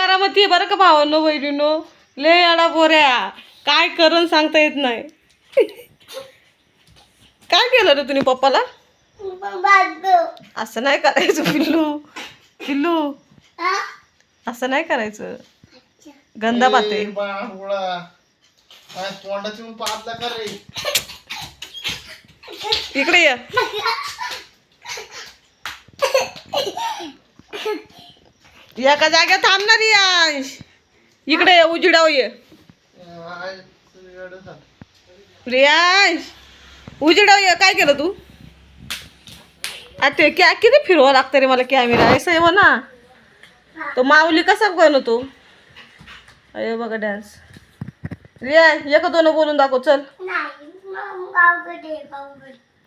करामती आहे बरं का भावांनो बहिणीनो ले अडा बोऱ्या काय करण सांगता येत नाही. काय केलं रे तुम्ही पप्पाला? असं नाही करायचं पिल्लू. पिल्लू. असं नाही करायचं. गंदा पाते इकडे ये. एका जाग्यात थांबणार याश इकडे ये उजिडाव ये. प्रियांश उजिडाव ये काय केलं तू? आ ते क्या किती फिरवा लागतं रे मला कॅमेरा असं आहे म्हणा. तो माऊली कसा बनवतो? अरे बघा डान्स रिया एक दोन बोलून दाखव चल.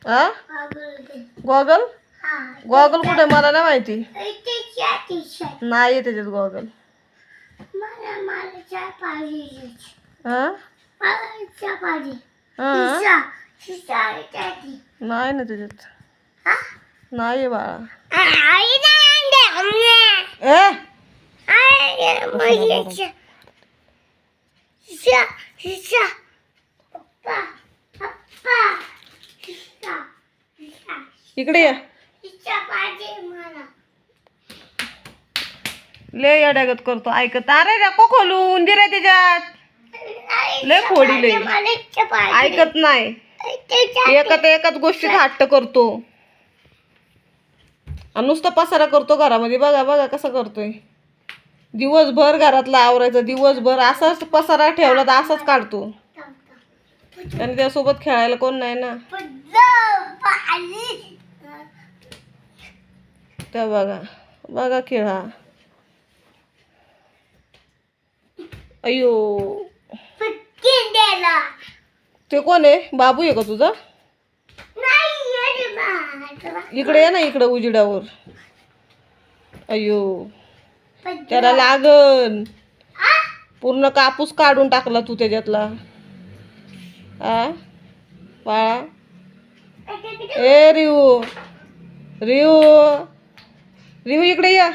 हा गॉगल गॉगल कुठे? मला नाही माहिती. नाही त्याच्यात गॉगल हा? हा? नाही ना त्याच्यात. नाही बाळा. इकडे ये. लय अडगत करतो ऐकत. अरे नको खोलू उंदीर आहे त्याच्यात. लय खोडी लय ऐकत नाही. एकत एकच गोष्टीत हट्ट करतो. आणि नुसतं पसारा करतो घरामध्ये. बघा बघा कसं करतोय. दिवसभर घरातला आवरायचं दिवसभर असाच पसारा ठेवला तर असाच काढतो. आणि त्यासोबत खेळायला कोण नाही ना. त्या बघा बघा खेळा. अयो ते कोण आहे? बाबू आहे का तुझा? इकडे ये ना इकडे उजिडावर अयो त्याला लागन. पूर्ण कापूस काढून टाकला तू त्याच्यातला. आ? बाळा. ए रिऊ रिऊ रिऊ इकडे या.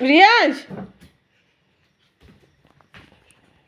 रियाज